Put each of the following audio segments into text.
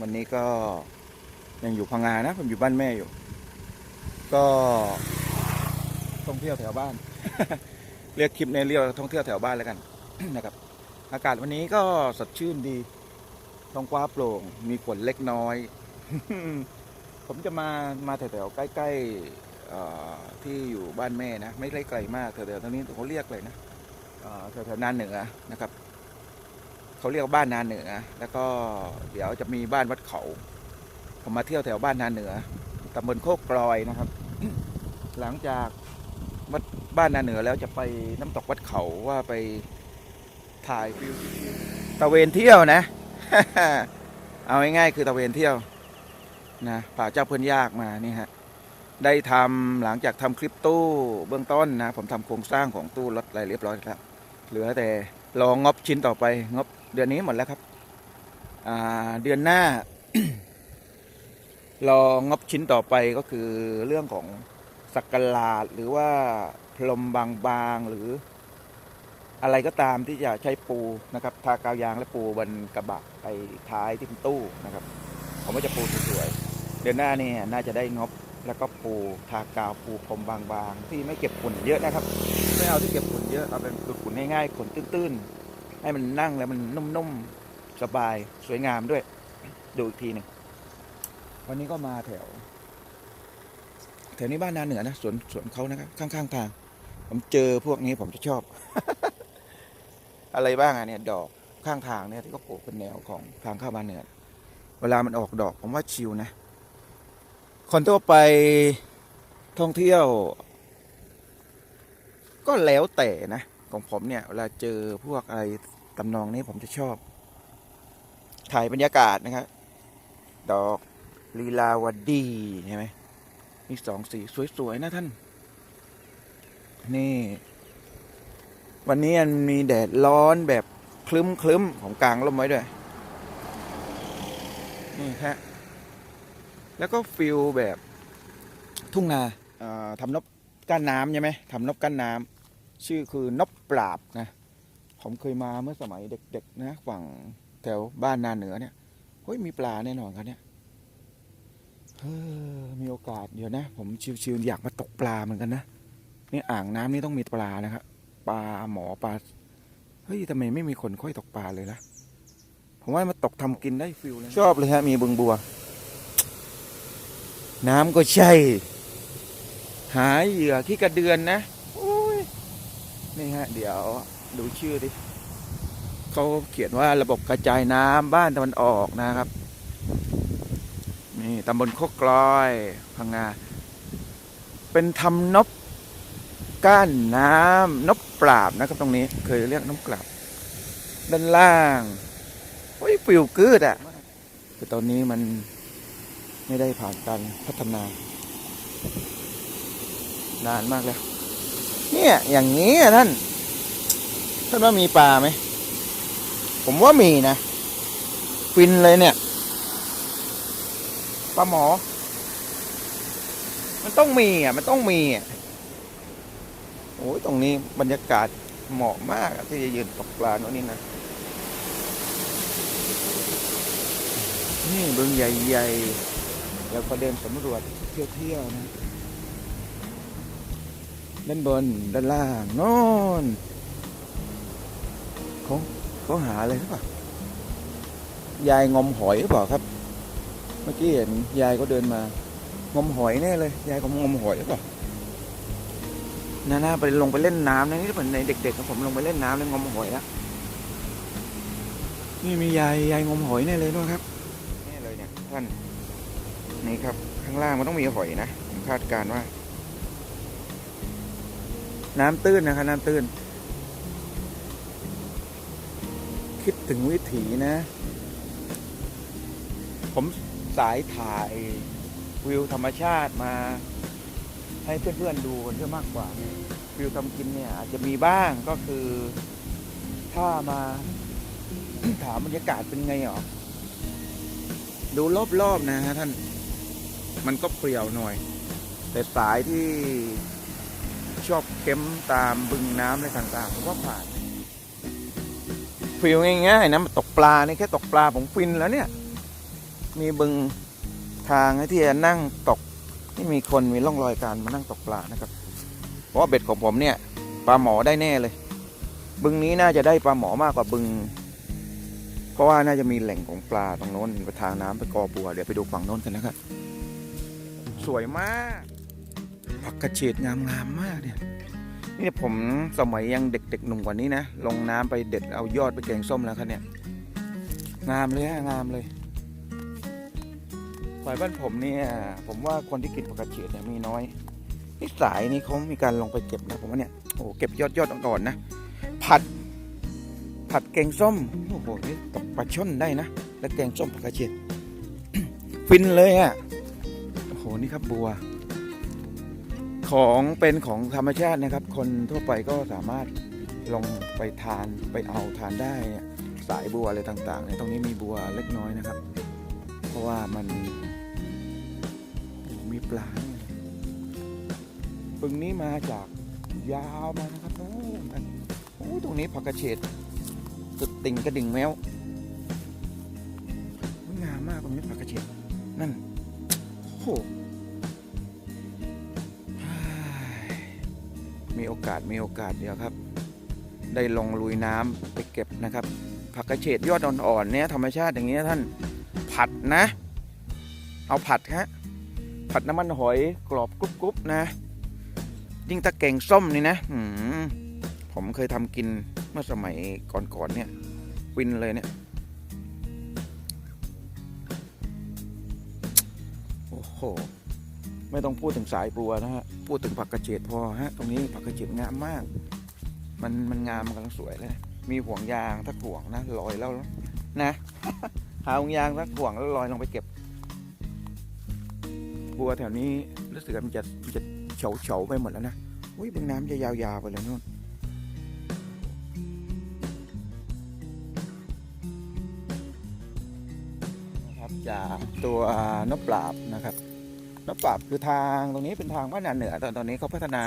วันนี้ก็ยังอยู่พังงานะ ผมอยู่บ้านแม่อยู่ ก็ท่องเที่ยวแถวบ้าน เรียกคลิปในเรียกว่าท่องเที่ยวแถวบ้านแล้วกันนะครับ อากาศวันนี้ก็สดชื่นดีท้องฟ้าโปร่ง มีฝนเล็กน้อย ผมจะมามาแถวๆใกล้ๆที่อยู่บ้านแม่นะ ไม่ได้ไกลมากแถวๆตรงนี้เขาเรียกเลยนะแถวๆนานเหนือนะครับ เขาเรียกบ้านนาเหนือ แล้วก็เดี๋ยวจะมีบ้านวัดเขาผมมาเที่ยวแถวบ้านนาเหนือตำบลโคกกลอยนะครับ หลังจากวัดบ้านนาเหนือแล้วจะไปน้ำตกวัดเขาว่าไปถ่ายฟิวตะเวนเที่ยวนะ เอาง่ายๆคือตะเวนเที่ยวนะผ่าเจ้าเพื่อนยากมานี่ฮะได้ทำหลังจากทำคลิปตู้เบื้องต้นนะ ผมทำโครงสร้างของตู้รถอะไรเรียบร้อยแล้วเหลือแต่รองงบชิ้นต่อไปงบ เดือนนี้หมดแล้วครับเดือนหน้ารองบชิ้นต่อไปก็คือเรื่องของสักกลาดหรือว่าพรมบางๆหรืออะไรก็ตามที่จะใช้ปูนะครับ ทากาวยางและปูบนกระบะไปท้ายที่เป็นตู้นะครับ ผมว่าจะปูสวยๆเดือนหน้านี่น่าจะได้งบแล้วก็ปูทากาวปูพรมบางๆ ที่ไม่เก็บฝุ่นเยอะนะครับ ไม่เอาที่เก็บฝุ่นเยอะเอาเป็นฝุ่นง่ายๆขนตื้นๆ ให้มันนั่งแล้วมันนุ่มๆสบายสวยงามด้วย ดูอีกทีหนึ่งวันนี้ก็มาแถว แถวนี้บ้านนาเหนือนะสวนสวนเขานะครับ ข้างๆทาง ผมเจอพวกนี้ผมจะชอบ อะไรบ้างอะเนี่ย ดอกข้างทางเนี่ยที่ก็ปลูกเป็นแนวของทางเข้ามานเหนือเวลามันออกดอกผมว่าชิลนะ คนทั่วไปท่องเที่ยว ก็แล้วแต่นะ ของผมเนี่ยเวลาเจอพวกอะไร ตำนองนี้ผมจะชอบ ถ่ายบรรยากาศนะครับ ดอกลีลาวดีใช่ไหมมีสองสีสวย ๆ นะท่าน นี่ วันนี้มันมีแดดร้อนแบบคลึ้มคลึ้มๆของกลางร่มไว้ด้วย นี่ฮะ แล้วก็ฟิลแบบทุ่งนาทำนบกั้นน้ำใช่ไหมทำนบกั้นน้ำชื่อคือนบปราบนะ ผมเคยมาเมื่อสมัยเด็กๆนะฝั่งแถวบ้านนาเหนือเนี่ยเฮ้ยมีปลาแน่นอนครับเนี่ยเฮ้อมีโอกาสเดี๋ยวนะ ผมชิวๆอยากมาตกปลาเหมือนกันนะนี่อ่างน้ำนี่ต้องมีปลานะครับปลาหมอปลาเฮ้ยทำไมไม่มีคนค่อยตกปลาเลยล่ะผมว่ามาตกทำกินได้ฟิลเลยชอบเลยฮะมีบึงบัว น้ำก็ใช่ หาเหยื่อขี้กระเดือนนะโอ้ยนี่ฮะ เดี๋ยว ดูชื่อดิเขาเขียนว่าระบบกระจายน้ำบ้านตะวันออกนะครับ นี่ตำบลโคกกลอยพังงา เป็นทำนบก้านน้ำนบปราบนะครับตรงนี้เคยเรียกนบปราบ ด้านล่างโอ้ยฟิวกืดอะคือตอนนี้มันไม่ได้ผ่านการพัฒนา นานมากแล้ว เนี่ยอย่างนี้อะท่าน ท่านว่ามีปลาไหม ผมว่ามีนะ ฟินเลยเนี่ย ปลาหมอ มันต้องมีอะ มันต้องมีอะ โอ้ย ตรงนี้บรรยากาศเหมาะมากอะที่จะยืนตกปลาโน่นนี่นะ นี่บึงใหญ่ๆ แล้วก็เดินสำรวจเที่ยวๆนะด้านบนด้านล่างโน่น เขาเขาหาอะไรหรือเปล่ายายงมหอยหรือเปล่าครับ เมื่อกี้เห็นยายก็เดินมางมหอยแน่เลยยายก็งมหอยหรือเปล่าน่าน่าไปลงไปเล่นน้ำนะนี่เหมือนในเด็กๆครับผมลงไปเล่นน้ำแล้วงมหอยแล้วนี่มียายยายงมหอยแน่เลยด้วยครับแน่เลยเนี่ยท่านนี่ครับ ข้างล่างมันต้องมีหอยนะผมคาดการณ์ว่า น้ำตื้นนะครับน้ำตื้น คิดถึงวิถีนะ ผมสายถ่ายวิวธรรมชาติมา ให้เพื่อนๆดูกันเยอะมากกว่า วิวทำกินเนี่ยอาจจะมีบ้างก็คือ ถ้ามาถามบรรยากาศเป็นไงหรอ ดูรอบๆนะฮะท่าน มันก็เปรี่ยวหน่อย แต่สายที่ชอบเค็มตามบึงน้ำอะไรต่างๆผมว่าผ่าน ฟิลง่ายๆนะมาตกปลานี่แค่ตกปลาผมฟินแล้วเนี่ย มีบึงทางให้ที่จะนั่งตกนี่มีคนมีร่องรอยการมานั่งตกปลานะครับ เพราะว่าเบ็ดของผมเนี่ยปลาหมอได้แน่เลย บึงนี้น่าจะได้ปลาหมอมากกว่าบึง เพราะว่าน่าจะมีแหล่งของปลาตรงโน้นมีทางน้ำไปกอบัวเดี๋ยวไปดูฝั่งโน้นกันนะครับสวยมากผักกระเฉดงามๆมมากเนี่ย นี่ผมสมัยยังเด็กๆหนุ่มกว่านี้นะ ลงน้ำไปเด็ดเอายอดไปแกงส้มแล้วครับเนี่ย งามเลยฮะงามเลยฝ่ายบ้านผมเนี่ยผมว่าคนที่กินผักกระเฉดเนี่ยมีน้อยนี่สายนี้เขามีการลงไปเก็บนะผมว่าเนี่ยโอ้โหเก็บยอดยอดอ่อนๆนะ ผัด ผัดแกงส้มโอ้โหนี่ตกปลาช่อนได้นะ แล้วแกงส้มผักกระเฉดฟินเลยอะโอ้โหนี่ครับบัว ของเป็นของธรรมชาตินะครับ คนทั่วไปก็สามารถลงไปทานไปเอาทานได้ สายบัวอะไรต่างๆเนี่ยตรงนี้มีบัวเล็กน้อยนะครับ เพราะว่ามันมีปลาเนี่ยปึงนี้มาจากยาวมานะครับโอ้มันโอ้ตรงนี้ผักกระเฉดสุดติ่งกระดิ่งแมวงามมากตรงนี้ผักกระเฉดนั่นโอ้ อกาสมีโอกาสเดียวครับ ได้ลงลุยน้ำไปเก็บนะครับ ผักกระเฉดยอดอ่อนๆเนี่ยธรรมชาติอย่างเงี้ยท่านผัดนะ เอาผัดฮะผัดน้ำมันหอยกรอบกรุบๆนะ ยิ่งตะเก่งส้มนี่นะหืมผมเคยทำกินเมื่อสมัยก่อนๆเนี่ยวินเลยเนี่ยโอ้โห ไม่ต้องพูดถึงสายบัวนะฮะ พูดถึงผักกระเฉดพอฮะตรงนี้ผักกระเฉดงามมาก มันมันงามมันกำลังสวยเลย มีห่วงยางถ้าห่วงนะลอยแล้วนะหาห่วงยางถ้าห่วงแล้วลอยลงไปเก็บบัวแถวนี้รู้สึกมันจะมันจะเฉาเฉาไปหมดแล้วนะอุ้ยบึงน้ำจะยาวๆไปเลยนู่นนะครับจากตัวนกปราบนะครับ นกปราบคือทางตรงนี้เป็นทางบ้านนาเหนือ ตอนตอนนี้เขาพัฒนา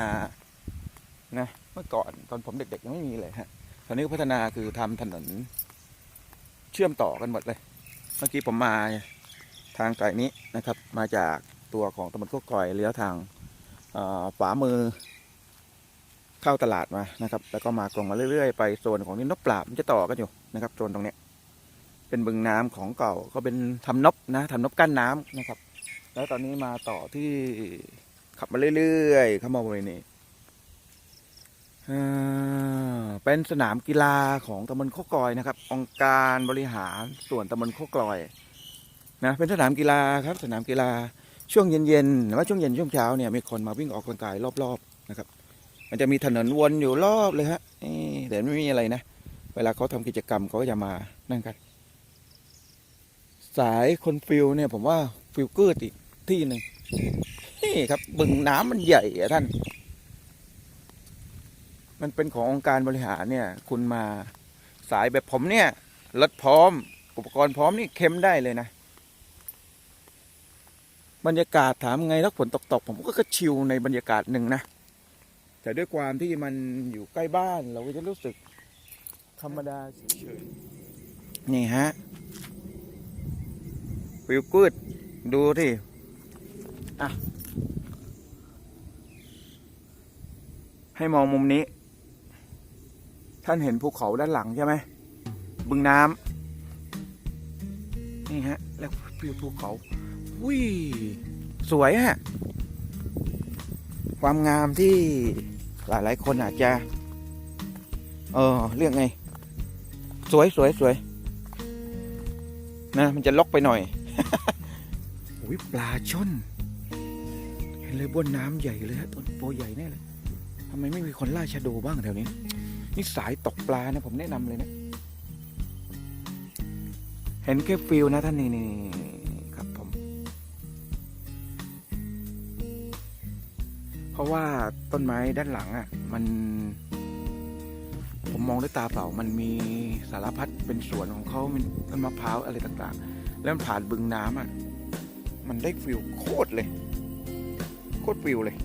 นะเมื่อก่อนตอนผมเด็กๆยังไม่มีเลยฮะตอนนี้พัฒนาคือทำถนน เชื่อมต่อกันหมดเลย เมื่อกี้ผมมาทางไกลนี้นะครับ มาจากตัวของตำบลโคกกอยเลี้ยวทางเอ่อขวามือเข้าตลาดมานะครับ แล้วก็มากรงมาเรื่อยๆ ไปโซนของนี่นกปราบมันจะต่อกันอยู่นะครับโซนตรงนี้เป็นบึงน้ำของเก่าก็เป็นทำนบนะทำนบกั้นน้ำนะครับ แล้วตอนนี้มาต่อที่ขับมาเรื่อยๆเข้ามาบริเวณนี้อ่าเป็นสนามกีฬาของตำบลโคกลอยนะครับ องค์การบริหารส่วนตำบลโคกลอยนะเป็นสนามกีฬาครับ สนามกีฬาช่วงเย็นๆหรือว่าช่วงเย็นช่วงเช้าเนี่ยมีคนมาวิ่งออกกำลังกายรอบๆนะครับ มันจะมีถนนวนอยู่รอบเลยฮะนี่แต่ไม่มีอะไรนะ เวลาเขาทำกิจกรรมเขาก็จะมานั่งกัน สายคนฟิลเนี่ยผมว่าฟิลเกอร์อีก ที่หนึ่งนี่ครับบึงน้ำมันใหญ่อะท่าน มันเป็นขององค์การบริหารเนี่ย คุณมาสายแบบผมเนี่ยรถพร้อม อุปกรณ์พร้อมนี่เค็มได้เลยนะ บรรยากาศถามไงแล้วฝนตกๆผมก็กชิลในบรรยากาศหนึ่งนะแต่ด้วยความที่มันอยู่ใกล้บ้านเราก็จะรู้สึก ธรรมดาเฉยนี่ฮะฟิลกูดดูที่ อะ ให้มองมุมนี้ ท่านเห็นภูเขาด้านหลังใช่ไหม บึงน้ำนี่ฮะ แล้วภูเขาวิสวยฮะ ความงามที่หลายหลายคนอาจจะ เออเรียกไง สวยสวยสวยนะ มันจะลกไปหน่อยอุ้ยปลาช่อน ห็นเลยบนน้ำใหญ่เลยฮะต้นโปใหญ่แน่เลยทำไมไม่มีคนล่าชะโดบ้างแถวนี้ นี่สายตกปลานะผมแนะนำเลยนะเห็นแค่ฟิลนะท่านนี่นี่ครับผม เพราะว่าต้นไม้ด้านหลังอะ มัน ผมมองด้วยตาเปล่ามันมีสารพัดเป็นสวนของเขามันต้นมะพร้าวอะไรต่างๆ แล้วมันผ่านบึงน้ำอะ มันได้ฟิลโคตรเลย โคตรฟิลเลย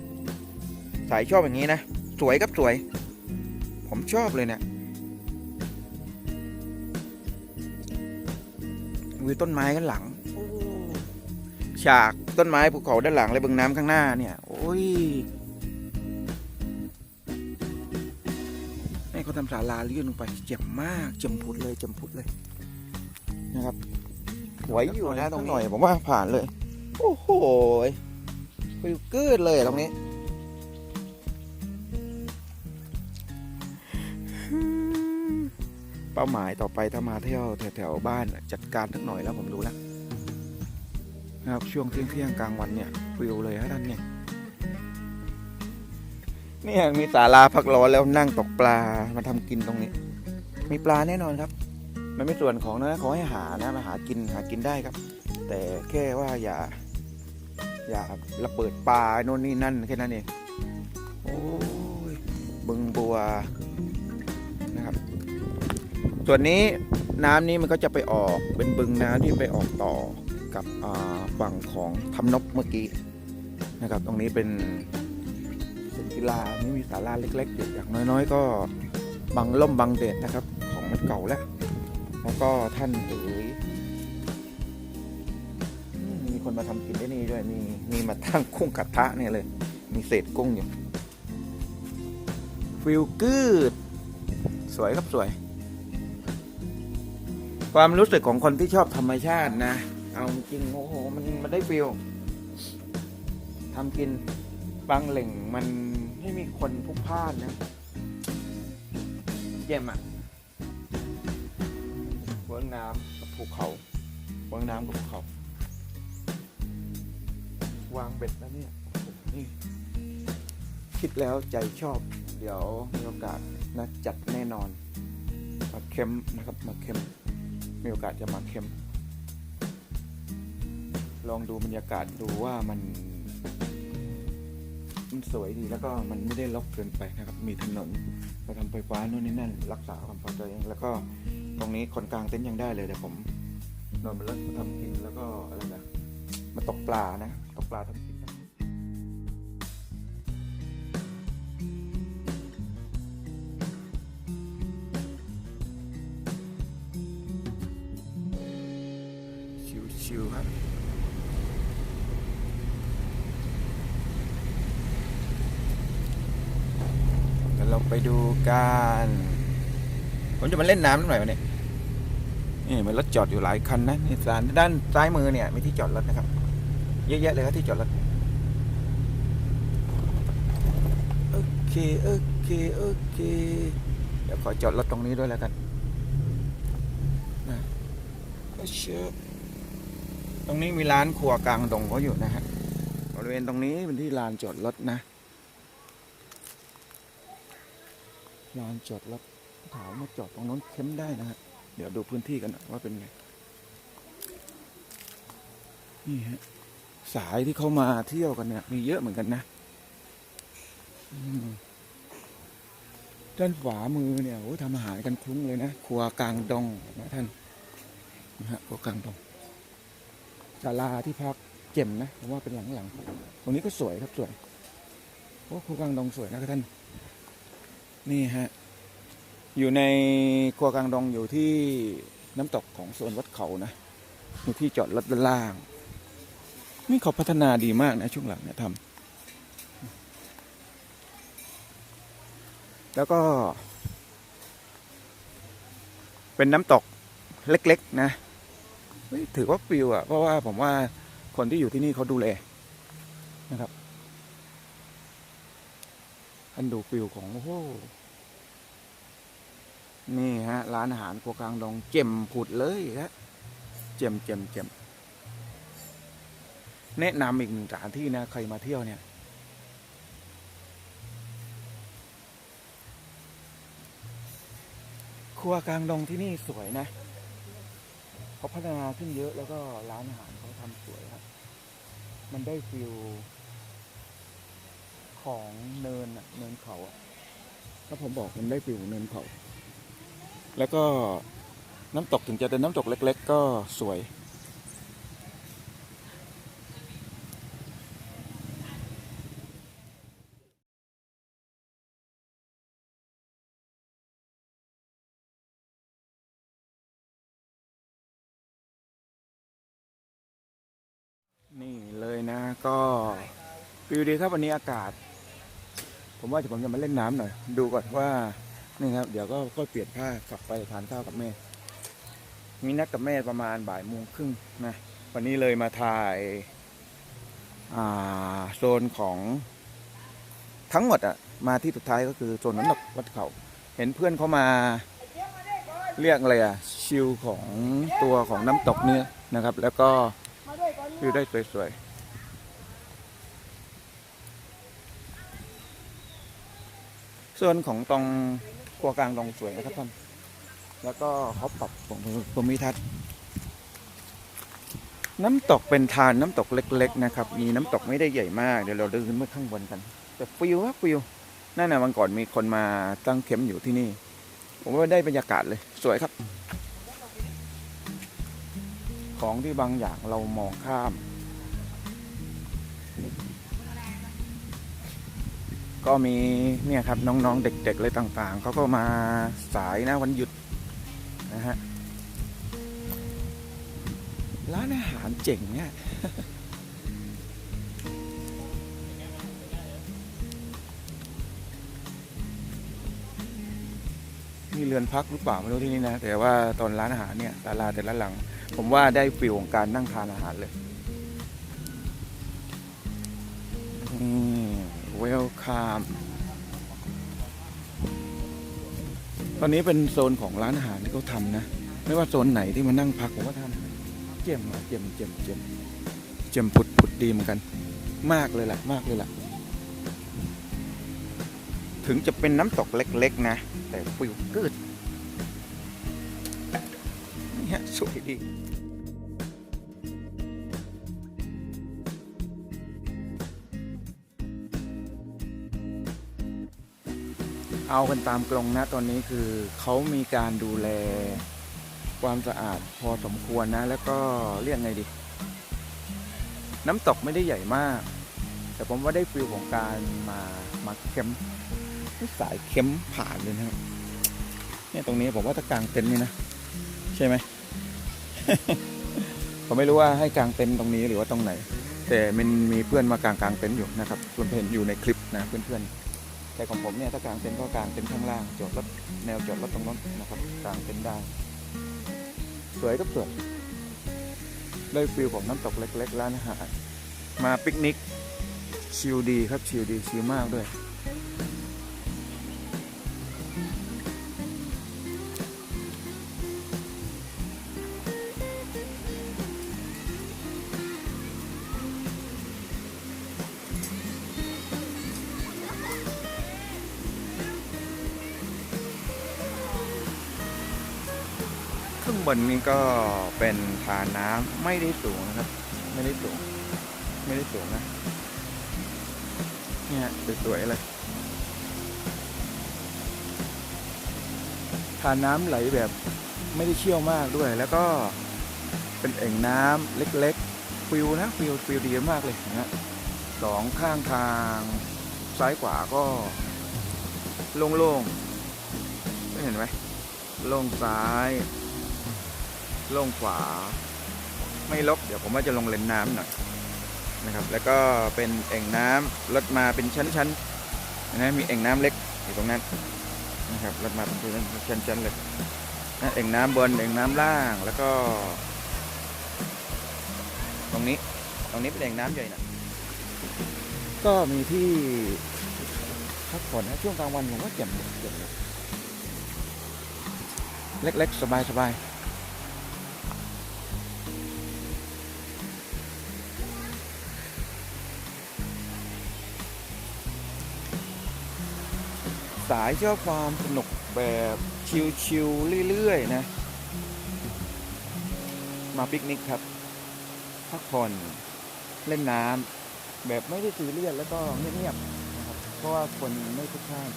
สายชอบอย่างนี้นะ สวยครับสวย ผมชอบเลยเนี่ยมีต้นไม้กันหลังโอ้ฉากต้นไม้ภูเขาด้านหลังและบึงน้ำข้างหน้าเนี่ย โอ้ยนี่เขาทำศาลาเลื่อนลงไปเจ็บมากเจมพุดเลยเจมพุดเลย นะครับไหวอยู่นะตรงหน่อย ผมว่าผ่านเลย โอ้โห ฟิลกืดเลยตรงนี้ เป้าหมายต่อไปถ้ามาเที่ยวแถวๆบ้านจัดการสักหน่อยแล้วผมรู้แล้วนะครับช่วงเที่ยงๆกลางวันเนี่ยฟิลเลยฮะท่านเนี่ยเนี่ยมีศาลาพักร้อนแล้วนั่งตกปลามาทำกินตรงนี้ มีปลาแน่นอนครับ มันไม่ส่วนของนะขอให้หานะมาหากินหากินได้ครับ แต่แค่ว่าอย่า อย่าระเบิดปลาโน่นนี่นั่นแค่นั้นเองโอ้ยบึงบัวนะครับ ส่วนนี้น้ำนี้มันก็จะไปออกเป็นบึงน้ำที่ไปออกต่อกับอ่าฝั่งของทำนบเมื่อกี้นะครับ ตรงนี้เป็นเป็นกีฬาไม่มีศาลาเล็กๆอยู่อย่างน้อยๆ ก็บังล่มบังเด็ดนะครับ ของมันเก่าแล้ว แล้วก็ท่านเอ๋ย มมีคนมาทำกินได้นี่ด้วย มีมีมาตั้งกุ้งกระทะเนี่ยเลย มีเศษกุ้งอยู่ฟิลกูดสวยครับสวย ความรู้สึกของคนที่ชอบธรรมชาตินะ เอาจริงโอ้โหมันมันได้ฟิลทำกินบางเหล่งมันไม่มีคนพลุกพล่านนะเยี่ยมอะเวิ้งน้ำกับภูเขาเวิ้งน้ำกับภูเขา วางเบ็ดแล้วเนี่ยนี่คิดแล้วใจชอบ เดี๋ยวมีโอกาสนะจัดแน่นอน มาเค็มนะครับมาเค็มมีโอกาสจะมาเค็ม ลองดูบรรยากาศดูว่ามันมันสวยดีแล้วก็มันไม่ได้ลกเกินไปนะครับ มีถนนไปทำไฟฟ้านู่นนี่นั่น รักษาความปลอดภัยแล้วก็ตรงนี้คนกลางเต็นท์ยังได้เลยเดี๋ยวผมนอนบนรถมาทำกินแล้วก็อะไรนะ มาตกปลานะ ตกปลาทำกินชิวๆครับเดี๋ยวเราไปดูกันผมจะมาเล่นน้ำนิดหน่อยวันนี้นี่มันรถจอดอยู่หลายคันนะนี่ด้านด้านซ้ายมือเนี่ยมีที่จอดรถนะครับ เยอะแยะเลยครับที่จอดรถโอเคโอเคโอเคเดี๋ยวขอจอดรถตรงนี้ด้วยแล้วกันนะเชื่อตรงนี้มีร้านครัวกลางดงเขาอยู่นะฮะบริเวณตรงนี้เป็นที่ลานจอดรถนะลานจอดรถถามมาจอดตรงนั้นเข้มได้นะฮะเดี๋ยวดูพื้นที่กันน่อยว่าเป็นไงนี่ฮะ สายที่เขามาเที่ยวกันเนี่ยมีเยอะเหมือนกันนะด้านขวามือเนี่ยโอ้ยทำอาหารกันคลุ้งเลยนะครัวกลางดงนะท่านนะฮะครัวกลางดงศาลาที่พักเจ่มนะผมว่าเป็นหลังๆตรงนี้ก็สวยครับสวยโอ้ครัวกลางดงสวยนะครับท่าน นี่ฮะอยู่ในครัวกลางดงอยู่ที่น้ำตกของโซนวัดเขานะมีที่จอดรถด้านล่าง นี่เขาพัฒนาดีมากนะช่วงหลังเนี่ยทำแล้วก็ เป็นน้ำตกเล็ก ๆ นะถือว่าฟิวอะเพราะว่าผมว่าคนที่อยู่ที่นี่เขาดูแลนะครับท่านดูฟิวของโอ้โหนี่ฮะ ร้านอาหารครัวกลางดงเจ็มผุดเลยฮะเจ็มเจ็มเจ็ม แนะนำอีกหนึ่งสถานที่นะใครมาเที่ยวเนี่ย ครัวกลางดงที่นี่สวยนะเขาพัฒนาขึ้นเยอะแล้วก็ร้านอาหารเขาทำสวยครับ มันได้ฟิลของเนินอะเนินเขาอะถ้าผมบอกมันได้ฟิลเนินเขา แล้วก็น้ำตกถึงจะเป็นน้ำตกเล็ก ๆ ก็สวย นี่ ก็วิวดีครับวันนี้อากาศ ผมว่าจะผมจะมาเล่นน้ำหน่อย ดูก่อนว่านี่ครับ เดี๋ยวก็ก็เปลี่ยนผ้ากลับไปทานข้าวกับแม่ มีนัดกับแม่ประมาณบ่ายโมงครึ่งนะวันนี้เลยมาถ่ายอ่าโซนของทั้งหมดอะมาที่สุดท้ายก็คือโซนน้ำตกวัดเขาเห็นเพื่อนเขามาเรียกอะไรอะชิลของตัวของน้ำตกเนี่ยนะครับ แล้วก็วิวได้สวยๆ ส่วนของตรงครัวกลางตรงสวยนะครับท่าน แล้วก็เขาปรับผมภูมิทัศน์น้ำตกเป็นทานน้ำตกเล็ก ๆ นะครับ มีน้ำตกไม่ได้ใหญ่มากเดี๋ยวเราเดินขึ้นไปข้างบนกัน แต่ฟิวครับฟิวนั่นนะวันก่อนมีคนมาตั้งเข็มอยู่ที่นี่ ผมว่าได้บรรยากาศเลยสวยครับ ของที่บางอย่างเรามองข้าม ก็มีเนี่ยครับน้องๆเด็กๆเลยต่างๆเขาก็มาสายนะวันหยุดนะฮะร้านอาหารเจ๋งเนี่ยมีเรือนพักหรือเปล่าไม่รู้ที่นี่นะ แต่ว่าตอนร้านอาหารเนี่ยศาลาแต่ละหลัง ผมว่าได้ฟิลของการนั่งทานอาหารเลยเวลคัมตอนนี้เป็นโซนของร้านอาหารที่เขาทำนะ ไม่ว่าโซนไหนที่มานั่งพักผมว่าทานเจียมอะเจียมเจียมเจียมเจียมผุดผุดดีเหมือนกัน มากเลยแหละมากเลยล่ะ ถึงจะเป็นน้ำตกเล็กๆนะ แต่ฟิวกิดเนี่ยสวยดี เอากันตามกรงนะตอนนี้คือเขามีการดูแลความสะอาดพอสมควรนะ แล้วก็เรียกไงดี น้ำตกไม่ได้ใหญ่มาก แต่ผมว่าได้ฟิลของการมามาเข้มสายเข้มผ่านเลยนะครับเนี่ยตรงนี้ผมว่าถ้ากางเต็นท์นี่นะใช่ไหมผมไม่รู้ว่าให้กางเต็นท์ตรงนี้หรือว่าตรงไหน แต่มันมีเพื่อนมากางกางเต็นท์อยู่นะครับเพื่อนเห็นอยู่ในคลิปนะเพื่อนๆ แต่ของผมเนี่ยถ้ากลางเต็นท์ก็กลางเต็นท์ข้างล่างจอดรถแนวจอดรถตรงนั้นนะครับกลางเต็นท์ได้สวยก็สวยได้ฟิลของน้ำตกเล็ก ๆ ร้านอาหารมาปิกนิกชิลดีครับชิลดีชิลมากด้วย นนี้ก็เป็นทานน้ำไม่ได้สูงนะครับ ไม่ได้สูง ไม่ได้สูงนะเนี่ยสวยๆเลยทานน้ำไหลแบบไม่ได้เชี่ยวมากด้วย แล้วก็เป็นเอ่งน้ำเล็กๆฟิวนะฟิวฟิวดีมากเลยนะสองข้างทางซ้ายขวาก็โล่งๆไม่เห็นไหมโล่งซ้าย ล่งขวา ไม่ลกเดี๋ยวผมว่าจะลงเลนน้ำหน่อยนะครับ แล้วก็เป็นเอ่งน้ำลดมาเป็นชั้นๆนะมีเอ่งน้ำเล็กอยู่ตรงนั้นนะครับลดมาเป็นชั้นๆเลยนะเอ่งน้ำบนเอ่งน้ำล่างแล้วก็ ตรงนี้ตรงนี้เป็นเอ่งน้ำใหญ่นะก็มีที่พักผ่อนนะช่วงกลางวันผมว่าเจ็บเจ็บเล็กๆ สบายๆ สายชอบความสนุกแบบชิลๆเรื่อยๆนะ มาปิกนิกครับ พักผ่อนเล่นน้ำแบบไม่ได้ซีเรียสแล้วก็เงียบๆนะครับเพราะว่าคนไม่ทุกท่าน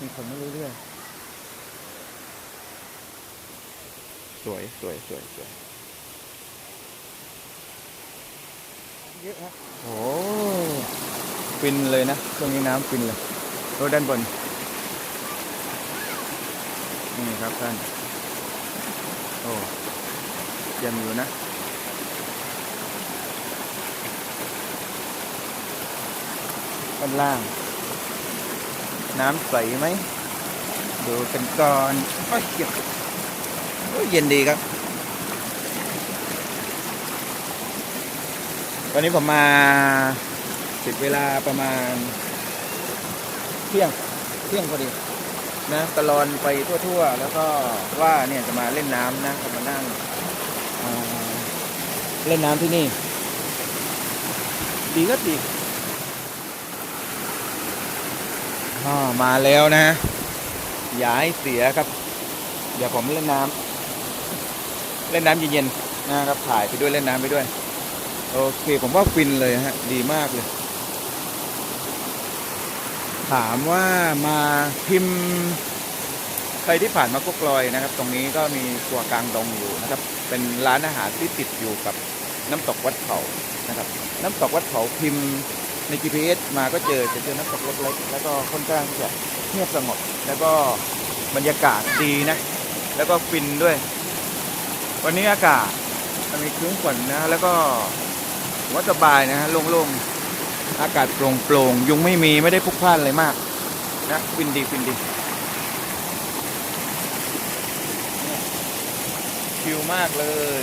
มีคนไม่เรื่อยๆสวยสวยสวยสวยเยอะฮะโอ้ฟินเลยนะช่วงนี้น้ำฟินเลยรถด้านบน นี่ครับท่าน โอ้ยังอยู่นะ ด้านล่าง น้ำใสไหม ดูกันก่อนโอ้ยเย็นเย็นดีครับ ตอนนี้ผมมาติดเวลาประมาณ เที่ยง เที่ยงพอดี นะตลอนไปทั่วๆ แล้วก็ว่าเนี่ยจะมาเล่นน้ำนะจะมานั่งเล่นน้ำที่นี่ ดีก็ดีอ่ามาแล้วนะอย่าให้เสียครับ เดี๋ยวผมเล่นน้ำเล่นน้ำเย็นๆนะครับถ่ายไปด้วยเล่นน้ำไปด้วย โอเค ผมว่าฟินเลยฮะ ดีมากเลย ถามว่ามาพิมพ์ใครที่ผ่านมากุกลอยนะครับ ตรงนี้ก็มีครัวกลางดงอยู่นะครับ เป็นร้านอาหารที่ติดอยู่กับน้ำตกวัดเขานะครับ น้ำตกวัดเขาพิมพ์ใน GPS มาก็เจอจะเจอน้ำตกเล็กๆแล้วก็ค่อนข้างจะเงียบสงบแล้วก็บรรยากาศดีนะ แล้วก็ฟินด้วย วันนี้อากาศมันมีครึ้มฝนนะ แล้วก็ว่าสบายนะฮะโล่งๆ อากาศโปร่งๆยุงไม่มีไม่ได้พุกพ่านอะไรมากนะฟินดีฟินดีชิลมากเลย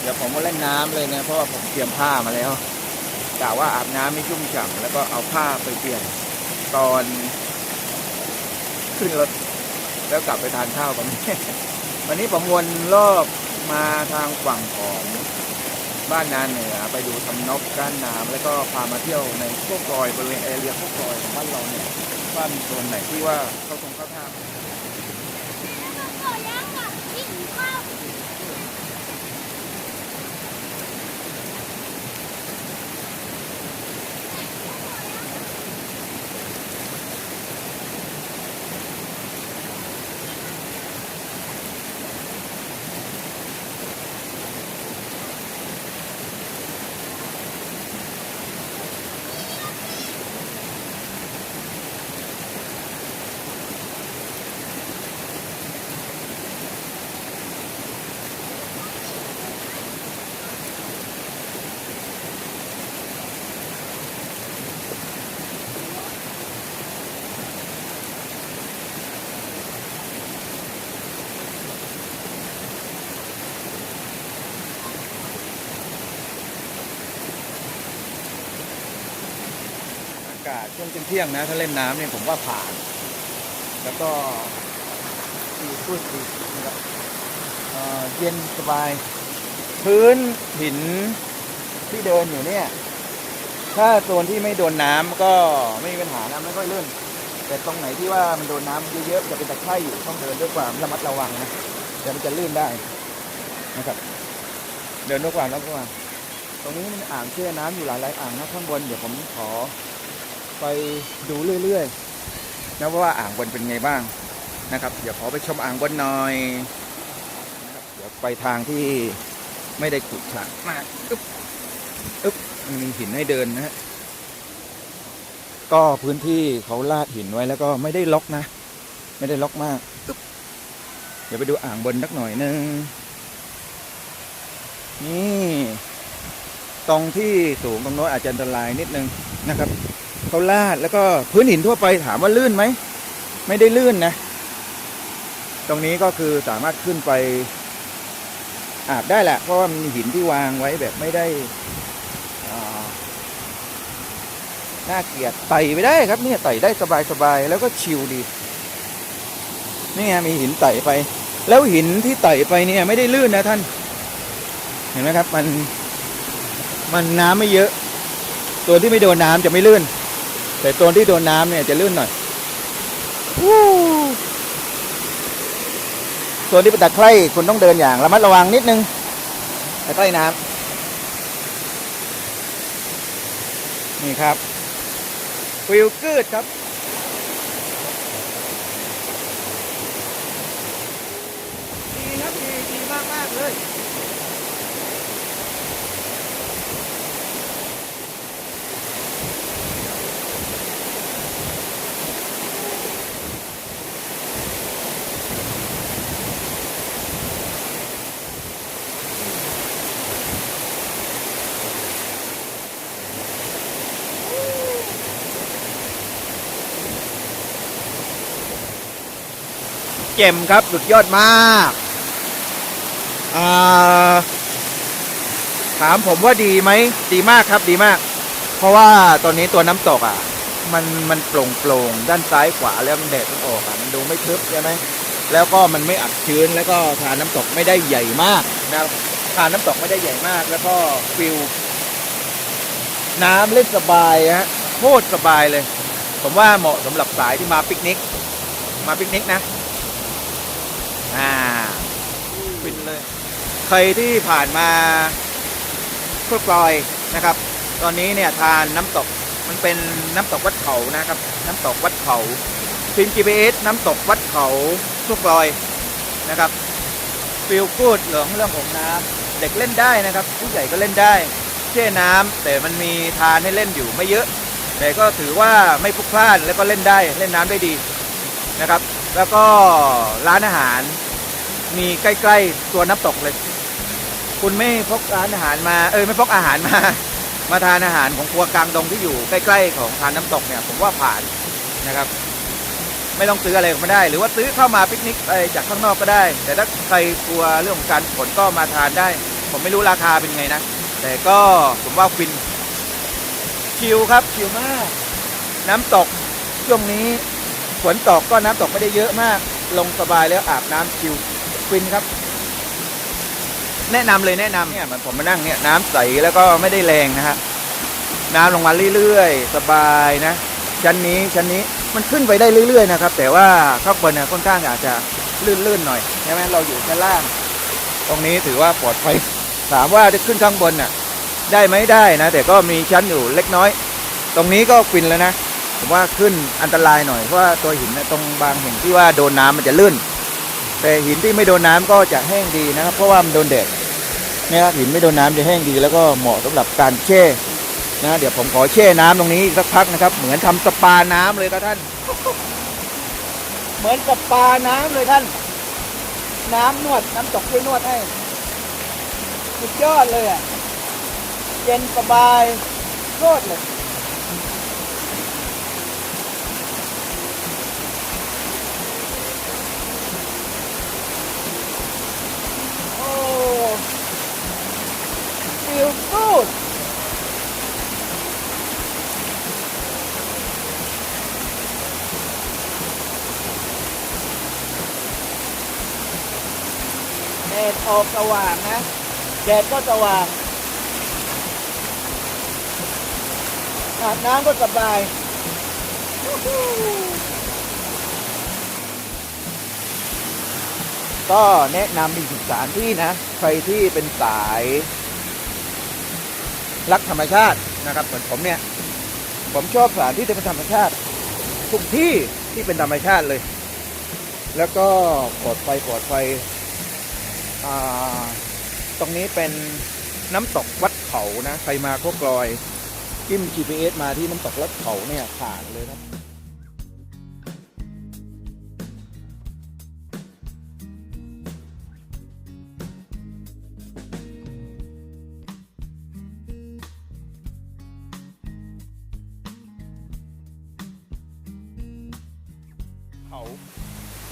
เดี๋ยวผมมาเล่นน้ำเลยนะ เพราะว่าผมเตรียมผ้ามาแล้วกะว่าอาบน้ำไม่ชุ่มฉ่ำแล้วก็เอาผ้าไปเปลี่ยนตอนขึ้นรถแล้วกลับไปทานข้าวกันวันนี้ผมวนรอบมาทางฝั่งของ บ้านนาเหนือไปดูทำนกก้านน้ำแล้วก็พามาเที่ยวในพวกรอยบริเวณแอเรียพวกรอยของบ้านเราเนี่ยว่ามีโซนไหนที่ว่าเข้าตรงเข้าท่าากาศช่วงเที่ยงนะถ้าเล่นน้ำเนี่ยผมว่าผ่าน แล้วก็ดีพูดดีนะครับเเย็นสบาย พื้นหินที่เดินอยู่เนี่ย ถ้าโซนที่ไม่โดนน้ำก็ไม่มีปัญหานะไม่ค่อยลื่น แต่ตรงไหนที่ว่ามันโดนน้ำเยอะๆจะเป็นตะไคร่อยู่ต้องเดินด้วยความระมัดระวังนะเดี๋ยวมันจะลื่นได้นะครับ เดินด้วยความระมัดระวังตรงนี้มันอ่างแช่น้ำอยู่หลายๆอ่างนะข้างบนเดี๋ยวผมขอ ไปดูเรื่อยๆนะว่าอ่างบนเป็นไงบ้างนะครับ เดี๋ยวขอไปชมอ่างบนหน่อยนะครับเดี๋ยวไปทางที่ไม่ได้ขุดขระมากอึ๊บอึ๊บมันมีหินให้เดินนะฮะก็พื้นที่เขาลาดหินไว้แล้วก็ไม่ได้ล็อกนะ ไม่ได้ล็อกมากอึ๊บเดี๋ยวไปดูอ่างบนสักหน่อยนึงนี่ ตรงที่สูงตรงโน้นอาจจะอันตรายนิดนึงนะครับ เขาลาดแล้วก็พื้นหินทั่วไปถามว่าลื่นไหม ไม่ได้ลื่นนะ ตรงนี้ก็คือสามารถขึ้นไป อาบได้แหละ เพราะว่ามีหินที่วางไว้แบบไม่ได้น่าเกลียดไต่ไปได้ครับเนี่ยไต่ได้สบายๆแล้วก็ชิลดีนี่ไงมีหินไต่ไป แล้วหินที่ไต่ไปเนี่ยไม่ได้ลื่นนะท่าน เห็นไหมครับมันมันน้ำไม่เยอะ ตัวที่ไม่โดนน้ำจะไม่ลื่น แต่ตัวที่โดนน้ำเนี่ยจะลื่นหน่อยวู้ตัวที่เป็นตะไคร่คุณต้องเดินอย่างระมัดระวังนิดนึงตะไคร่น้ำนี่ครับฟิลกืดครับ แจ่มครับ สุดยอดมากาถามผมว่าดีไหม ดีมากครับดีมาก เพราะว่าตอนนี้ตัวน้ำตกอะ มันมันโปร่งโปร่งด้านซ้ายขวาแล้วมันแดดมันออกอะมันดูไม่ทึบใช่ไหมแล้วก็มันไม่อับชื้นแล้วก็ทานน้ำตกไม่ได้ใหญ่มากนะครับทานน้ำตกไม่ได้ใหญ่มาก แล้วก็ฟิลน้ำเล่นสบายฮะโคตรสบายเลย ผมว่าเหมาะสำหรับสายที่มาปิกนิก มาปิกนิกนะ อ่า ฟินเลย ใครที่ผ่านมาพุกลอยนะครับ ตอนนี้เนี่ยทานน้ำตกมันเป็นน้ำตกวัดเขานะครับ น้ำตกวัดเขาพิมพ์ GPS น้ำตกวัดเขาพุกลอยนะครับฟิลกูดเหลืองเรื่องของน้ำเด็กเล่นได้นะครับ ผู้ใหญ่ก็เล่นได้แช่น้ำแต่มันมีทานให้เล่นอยู่ไม่เยอะ แต่ก็ถือว่าไม่พลุกพล่านแล้วก็เล่นได้เล่นน้ำได้ดีนะครับ แล้วก็ร้านอาหาร มีใกล้ ๆ ตัวน้ำตกเลย คุณไม่พกร้านอาหารมา เออไม่พกอาหารมา มาทานอาหารของครัวกลางดงที่อยู่ใกล้ ๆ ของทานน้ำตกเนี่ย ผมว่าผ่านนะครับ ไม่ต้องซื้ออะไรก็ไม่ได้ หรือว่าซื้อเข้ามาปิกนิกไปจากข้างนอกก็ได้ แต่ถ้าใครกลัวเรื่องของการขนก็มาทานได้ ผมไม่รู้ราคาเป็นไงนะ แต่ก็ผมว่าฟินชิลครับชิลมาก น้ำตกช่วงนี้ฝนตกก็น้ำตกไม่ได้เยอะมาก ลงสบายแล้วอาบน้ำชิล ฟินครับ แนะนำเลยแนะนำเนี่ยเหมันผมมานั่งเนี่ยน้ำใสแล้วก็ไม่ได้แรงนะฮะน้ำลงมาเรื่อยๆ สบายนะ ชั้นนี้ชั้นนี้มันขึ้นไปได้เรื่อย ๆ นะครับ แต่ว่าข้างบนเนี่ยค่อนข้างอาจจะลื่นๆหน่อยใช่ไหมเราอยู่ชั้นล่าง ตรงนี้ถือว่าปลอดภัยถามว่าจะขึ้นข้างบนน่ะได้ไหมได้นะ แต่ก็มีชั้นอยู่เล็กน้อย ตรงนี้ก็ฟินแล้วนะผมว่าขึ้นอันตรายหน่อยเพราะว่าตัวหินนยตรงบางแห่งที่ว่าโดนน้ำมันจะลื่น แต่หินที่ไม่โดนน้ำก็จะแห้งดีนะครับ เพราะว่ามันโดนแดดนี่ยครับหินไม่โดนน้ำจะแห้งดี แล้วก็เหมาะสำหรับการแช่นะเดี๋ยวผมขอแช่น้ำตรงนี้สักพักนะครับ เหมือนทำสปาน้ำเลยครับท่าน เหมือนสปาน้ำเลยท่าน น้ำนวดน้ำตกช่วยนวดให้สุดยอดเลยอะเย็นสบายโคตรเลย ฟิลกูดแดดออกสว่างนะแดดก็สว่างอาบน้ำก็สบายก็แนะนำอีกสถานที่นะ ใครที่เป็นสาย รักธรรมชาตินะครับเหมือนผมเนี่ย ผมชอบสถานที่ที่เป็นธรรมชาติ ทุกที่ที่เป็นธรรมชาติเลย แล้วก็ปลอดไฟปลอดไฟตรงนี้เป็นน้ำตกวัดเขานะ ใครมาโคกลอย จิ้ม GPS มาที่น้ำตกวัดเขาเนี่ยผ่านเลยครั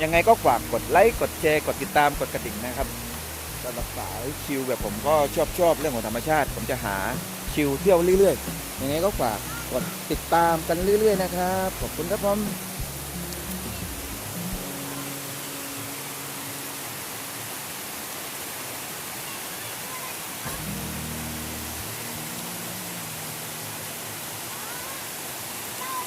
ยังไงก็ฝากกดไลค์กดแชร์กดติดตามกดกระดิ่งนะครับสำหรับสายชิลแบบผมก็ชอบชอบเรื่องของธรรมชาติ ผมจะหาชิลเที่ยวเรื่อยๆยังไงก็ฝากกดติดตามกันเรื่อย ๆ นะครับขอบคุณครับผม